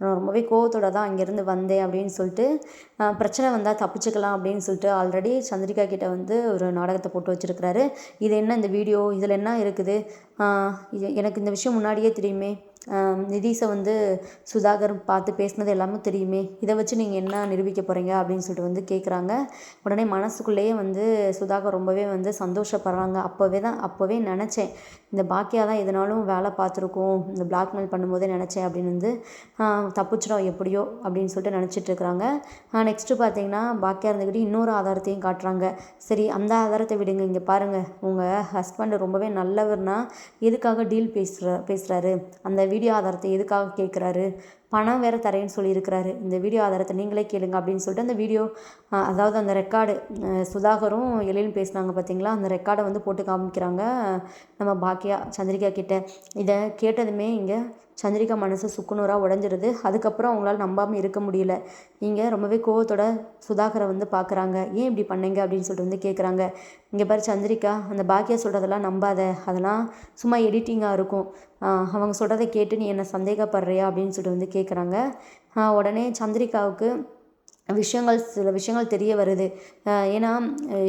நான் ரொம்பவே கோவத்தோட தான் அங்கேருந்து வந்தேன் அப்படின்னு சொல்லிட்டு பிரச்சனை வந்தால் தப்பிச்சுக்கலாம். அப்படின்னு சொல்லிட்டு ஆல்ரெடி சந்திரிகா கிட்ட வந்து ஒரு நாடகத்தை போட்டு வச்சுருக்கிறாரு. இது என்ன இந்த வீடியோ இதில் என்ன இருக்குது? எனக்கு இந்த விஷயம் முன்னாடியே தெரியுமே. நிதிஷை வந்து சுதாகர் பார்த்து பேசினது எல்லாமே தெரியுமே. இதை வச்சு நீங்கள் என்ன நிரூபிக்க போகிறீங்க அப்படின்னு சொல்லிட்டு வந்து கேட்குறாங்க உடனே மனசுக்குள்ளேயே வந்து சுதாகர் ரொம்பவே வந்து சந்தோஷப்படுறாங்க. அப்போவே தான் அப்போவே நினச்சேன் இந்த பாக்கியா தான் எதனாலும் வேலை பார்த்துருக்கோம் இந்த பிளாக்மெயில் பண்ணும்போதே நினச்சேன் அப்படின்னு வந்து தப்பிச்சிடும் எப்படியோ அப்படின்னு சொல்லிட்டு நினச்சிட்டு இருக்கிறாங்க. நெக்ஸ்ட்டு பார்த்தீங்கன்னா பாக்கியா இருந்துக்கிட்டு இன்னொரு ஆதாரத்தையும் காட்டுறாங்க. சரி அந்த ஆதாரத்தை விடுங்க இங்கே பாருங்கள் உங்கள் ஹஸ்பண்ட் ரொம்பவே நல்லவர்னா எதுக்காக டீல் பேசுகிற பேசுகிறாரு அந்த வீடியோ ஆதாரத்தை எதுக்காக கேட்குறாரு? பணம் வேறு தரேன்னு சொல்லியிருக்கிறாரு. இந்த வீடியோ ஆதாரத்தை நீங்களே கேளுங்க அப்படின்னு சொல்லிட்டு அந்த வீடியோ அதாவது அந்த ரெக்கார்டு சுதாகரும் எழிலும் பேசினாங்க பார்த்தீங்களா? அந்த ரெக்கார்டை வந்து போட்டு காமிக்கிறாங்க நம்ம பாக்கியா சந்திரிகா கிட்ட. இதை கேட்டதுமே இங்கே சந்திரிகா மனசு சுக்குநூறாக உடஞ்சிருது. அதுக்கப்புறம் அவங்களால நம்பாமல் இருக்க முடியல. நீங்கள் ரொம்பவே கோவத்தோட சுதாகரை வந்து பார்க்குறாங்க ஏன் இப்படி பண்ணீங்க? அப்படின்னு சொல்லிட்டு வந்து கேட்குறாங்க இங்கே பாரு சந்திரிகா அந்த பாக்கியா சொல்கிறதெல்லாம் நம்பாத. அதெல்லாம் சும்மா எடிட்டிங்காக இருக்கும். அவங்க சொல்கிறத கேட்டு நீ என்னை சந்தேகப்படுறியா? அப்படின்னு சொல்லிட்டு வந்து கேட்குறாங்க உடனே சந்திரிகாவுக்கு விஷயங்கள் சில விஷயங்கள் தெரிய வருது. ஏன்னா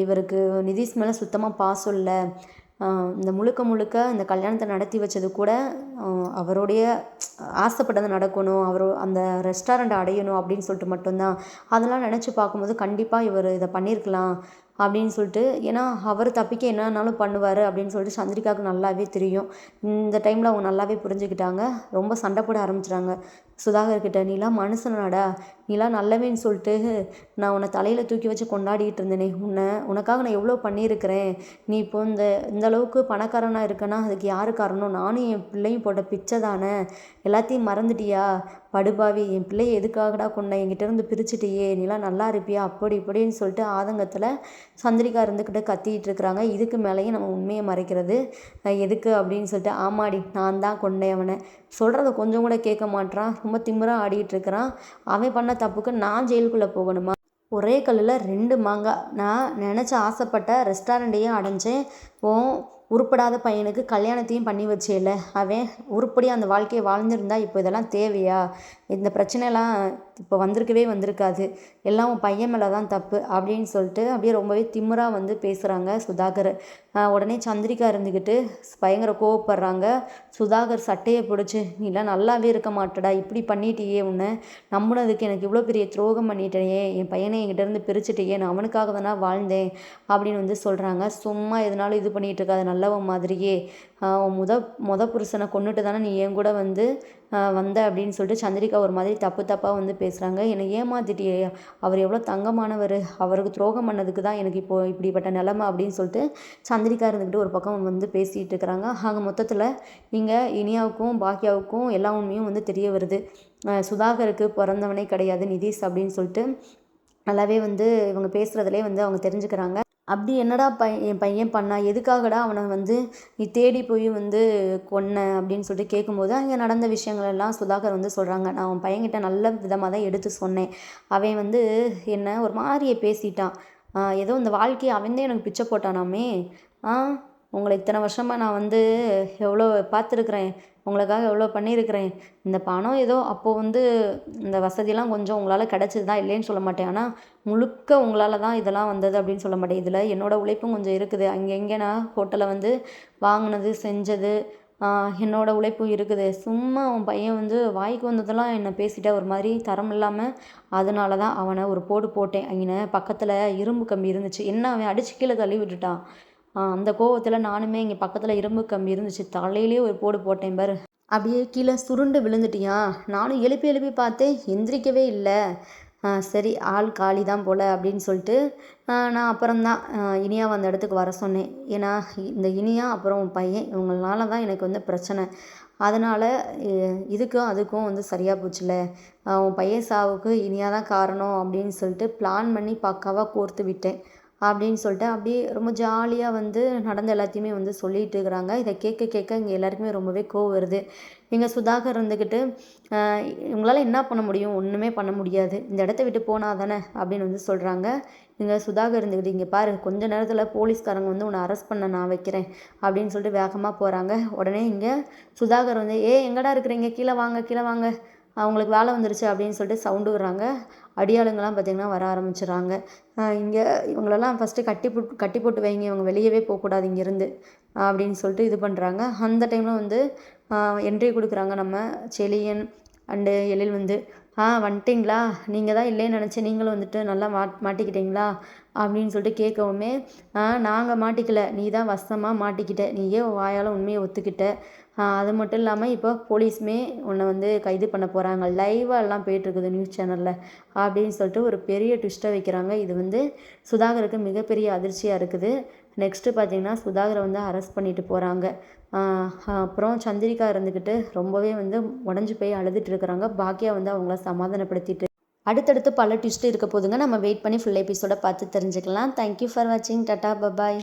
இவருக்கு நிதிஷ் மேலே சுத்தமாக பாசம் இல்லை. இந்த முழுக்க முழுக்க இந்த கல்யாணத்தை நடத்தி வச்சது கூட அவருடைய ஆசைப்பட்டது நடக்கணும் அவர் அந்த ரெஸ்டாரண்ட் அடையணும் அப்படின்னு சொல்லிட்டு மட்டும்தான். அதெல்லாம் நினச்சி பார்க்கும்போது கண்டிப்பாக இவர் இதை பண்ணியிருக்கலாம் அப்படின்னு சொல்லிட்டு ஏன்னா அவர் தப்பிக்க என்னன்னாலும் பண்ணுவார் அப்படின்னு சொல்லிட்டு சந்திரிகாவுக்கு நல்லாவே தெரியும். இந்த டைமில் அவங்க நல்லாவே புரிஞ்சுக்கிட்டாங்க. ரொம்ப சண்டை போட ஆரம்பிச்சிட்டாங்க. சுதாகர் கிட்ட நீலாம் மனுஷனாடா. நீலாம் நல்லவேன்னு சொல்லிட்டு நான் உன்னை தலையில் தூக்கி வச்சு கொண்டாடிட்டு இருந்தேனே. உன்னை உனக்காக நான் எவ்வளோ பண்ணியிருக்கிறேன்? நீ இப்போ இந்த இந்த அளவுக்கு பணக்காரனாக இருக்கேன்னா அதுக்கு யார் காரணம்? நானும் என் பிள்ளையும் போட்ட பிச்சை தானே. எல்லாத்தையும் மறந்துட்டியா? படுபாவி என் பிள்ளையை எதுக்காகடா கொண்ட என்கிட்ட இருந்து பிரிச்சுட்டியே. நீலாம் நல்லா இருப்பியா? அப்படி இப்படின்னு சொல்லிட்டு ஆதங்கத்தில் சந்திரிகா இருந்துக்கிட்டு கத்திக்கிட்டு இருக்கிறாங்க. இதுக்கு மேலேயும் நம்ம உண்மையை மறைக்கிறது. எதுக்கு? அப்படின்னு சொல்லிட்டு ஆமாடி நான் தான் கொண்டேன் அவனை. சொல்கிறத கொஞ்சம் கூட கேட்க மாட்றான். ரொம்ப திமிராக ஆடிட்டு இருக்கிறான். அவன் பண்ண தப்புக்கு நான் ஜெயிலுக்குள்ளே போகணுமா? ஒரே கல்லில் ரெண்டு மாங்காய் நான் நினச்ச ஆசைப்பட்ட ரெஸ்டாரண்ட்டையும் அடைஞ்சேன். ஓ உருப்படாத பையனுக்கு கல்யாணத்தையும் பண்ணி வச்சேல அவன் உருப்படியாக அந்த வாழ்க்கையை வாழ்ந்திருந்தா இப்போ இதெல்லாம் தேவையா? இந்த பிரச்சனைலாம் இப்போ வந்திருக்கவே வந்திருக்காது. எல்லாம் உன் பையன் மேலே தான் தப்பு அப்படின்னு சொல்லிட்டு அப்படியே ரொம்பவே திமுறாக வந்து பேசுகிறாங்க சுதாகர். உடனே சந்திரிகா இருந்துக்கிட்டு பயங்கர கோவப்படுறாங்க. சுதாகர் சட்டையை பிடிச்சி நீலாம் நல்லாவே இருக்க மாட்டடா இப்படி பண்ணிட்டியே உன்னை. நம்பினதுக்கு எனக்கு இவ்வளோ பெரிய துரோகம் பண்ணிட்டேயே என் பையனை என்கிட்ட பிரிச்சுட்டியே நான் அவனுக்காக தானே வாழ்ந்தேன். அப்படின்னு வந்து சொல்கிறாங்க சும்மா எதனாலும் இது பண்ணிகிட்டு இருக்காது நல்லவன் மாதிரியே. முத முத புருஷனை கொண்டுட்டு தானே நீ என் கூட வந்து வந்த அப்படின்னு சொல்லிட்டு சந்திரிகா ஒரு மாதிரி தப்பு தப்பாக வந்து பேசுகிறாங்க என்னை ஏமாத்திட்டியே அவர் எவ்வளோ தங்கமானவர் அவருக்கு துரோகம் பண்ணதுக்கு தான் எனக்கு இப்போது இப்படிப்பட்ட நிலமை அப்படின்னு சொல்லிட்டு சந்திரிகா இருந்துக்கிட்டு ஒரு பக்கம் வந்து பேசிகிட்டு இருக்கிறாங்க. ஆக மொத்தத்தில் இங்கே இனியாவுக்கும் பாக்கியாவுக்கும் எல்லா உண்மையும் வந்து தெரிய வருது. சுதாகருக்கு பிறந்தவனே கிடையாது நிதிஷ் அப்படின்னு சொல்லிட்டு நல்லாவே வந்து இவங்க பேசுகிறதுலே வந்து அவங்க தெரிஞ்சுக்கிறாங்க. அப்படி என்னடா பை என் பையன் பண்ணான் எதுக்காகடா அவனை வந்து நீ தேடி போய் வந்து கொன்ன? அப்படின்னு சொல்லிட்டு கேட்கும்போது அங்கே நடந்த விஷயங்களெல்லாம் சுதாகர் வந்து சொல்கிறாங்க நான் அவன் பையன்கிட்ட நல்ல விதமாக தான் எடுத்து சொன்னேன். அவன் வந்து என்ன ஒரு மாதிரியே பேசிட்டான். ஏதோ இந்த வாழ்க்கையை அவன்தான் எனக்கு பிச்சை போட்டானாமே. ஆ உங்களை இத்தனை வருஷமாக நான் வந்து எவ்வளோ பார்த்துருக்குறேன். உங்களுக்காக எவ்வளோ பண்ணியிருக்கிறேன். இந்த பணம் ஏதோ அப்போது வந்து இந்த வசதியெல்லாம் கொஞ்சம் உங்களால் கிடச்சிது தான் இல்லைன்னு சொல்ல மாட்டேன். ஆனால் முழுக்க உங்களால் தான் இதெல்லாம் வந்தது அப்படின்னு சொல்ல மாட்டேன். இதில் என்னோடய உழைப்பும் கொஞ்சம் இருக்குது. அங்கே எங்கே நான் ஹோட்டலில் வந்து வாங்கினது செஞ்சது என்னோடய உழைப்பும் இருக்குது. சும்மா அவன் பையன் வந்து வாய்க்கு வந்ததெல்லாம் என்னை பேசிட்டா ஒரு மாதிரி தரம் இல்லாமல் அதனால தான் அவனை ஒரு போடு போட்டேன். அங்கே பக்கத்தில் இரும்பு கம்பி இருந்துச்சு. என்ன அவன் அடித்து கீழே தள்ளி விட்டுட்டான். அந்த கோவத்தில் நானுமே இங்கே பக்கத்தில் இரும்பு கம்பி இருந்துச்சு. தலையிலேயே ஒரு போடு போட்டேன் பாரு. அப்படியே கீழே சுருண்டு விழுந்துட்டியா? நானும் எழுப்பி எழுப்பி பார்த்தேன். எந்திரிக்கவே இல்லை. சரி ஆள் காலி தான் போல் அப்படின்னு சொல்லிட்டு நான் அப்புறம்தான் இனியா அந்த இடத்துக்கு வர சொன்னேன். ஏன்னா இந்த இனியா அப்புறம் உன் பையன் இவங்களால தான் எனக்கு வந்து பிரச்சனை. அதனால் இதுக்கும் அதுக்கும் வந்து சரியாக போச்சுல்ல. உன் பையன் சாவுக்கு இனியா தான் காரணம் அப்படின்னு சொல்லிட்டு பிளான் பண்ணி பக்காவாக கோர்த்து விட்டேன். அப்படின்னு சொல்லிட்டு அப்படியே ரொம்ப ஜாலியாக வந்து நடந்த எல்லாத்தையுமே வந்து சொல்லிட்டு இருக்கிறாங்க. இதை கேட்க கேட்க இங்கே எல்லாருக்குமே ரொம்பவே கோவம் வருது. இங்கே சுதாகர் இருந்துக்கிட்டு இவங்களால என்ன பண்ண முடியும்? ஒன்றுமே பண்ண முடியாது. இந்த இடத்த விட்டு போனால் தானே? அப்படின்னு வந்து சொல்கிறாங்க இங்கே சுதாகர் இருந்துக்கிட்டு இங்கே பாரு கொஞ்ச நேரத்தில் போலீஸ்காரங்க வந்து உன்னை அரெஸ்ட் பண்ண நான் வைக்கிறேன். அப்படின்னு சொல்லிட்டு வேகமாக போகிறாங்க உடனே இங்கே சுதாகர் வந்து ஏ எங்கடா இருக்கிறீங்க? கீழே வாங்க கீழே வாங்க. அவங்களுக்கு வேலை வந்துருச்சு. அப்படின்னு சொல்லிட்டு சவுண்டு விடுறாங்க. அடியாளுங்கெல்லாம் பார்த்திங்கன்னா வர ஆரம்பிச்சிடுறாங்க. இங்கே இவங்களெல்லாம் ஃபஸ்ட்டு கட்டி போட்டு கட்டி போட்டு வைங்க இவங்க வெளியவே போகக்கூடாது இங்கேருந்து அப்படின்னு சொல்லிட்டு இது பண்ணுறாங்க அந்த டைமில் வந்து என்ட்ரி கொடுக்குறாங்க நம்ம செலியன் அண்டு எழில் வந்து ஆ வந்துட்டிங்களா? நீங்கள் தான் இல்லைன்னு நினச்சி நீங்களும் வந்துட்டு நல்லா மாட் மாட்டிக்கிட்டீங்களா? அப்படின்னு சொல்லிட்டு கேட்கவுமே ஆ நாங்கள் மாட்டிக்கல. நீ தான் வசமாக மாட்டிக்கிட்ட. நீயே வாயால் உண்மையை ஒத்துக்கிட்ட. அது மட்டும் இல்லாமல் இப்போ போலீஸுமே உன்னை வந்து கைது பண்ண போகிறாங்க லைவாக எல்லாம் போயிட்டுருக்குது நியூஸ் சேனலில் அப்படின்னு சொல்லிட்டு ஒரு பெரிய ட்விஸ்ட்டை வைக்கிறாங்க. இது வந்து சுதாகருக்கு மிகப்பெரிய அதிர்ச்சியாக இருக்குது. நெக்ஸ்ட்டு பார்த்திங்கன்னா சுதாகரை வந்து அரெஸ்ட் பண்ணிட்டு போகிறாங்க அப்புறம் சந்திரிகா இருந்துக்கிட்டு ரொம்பவே வந்து உடஞ்சி போய் அழுதுட்டு இருக்கிறாங்க. பாக்கியா வந்து அவங்கள சமாதானப்படுத்திட்டு அடுத்தடுத்து பல ட்விஸ்ட் இருக்க போதுங்க. நம்ம வெயிட் பண்ணி ஃபுல் எபிசோட பார்த்து தெரிஞ்சுக்கலாம். தேங்க்யூ ஃபார் வாட்சிங் டட்டா பபாய்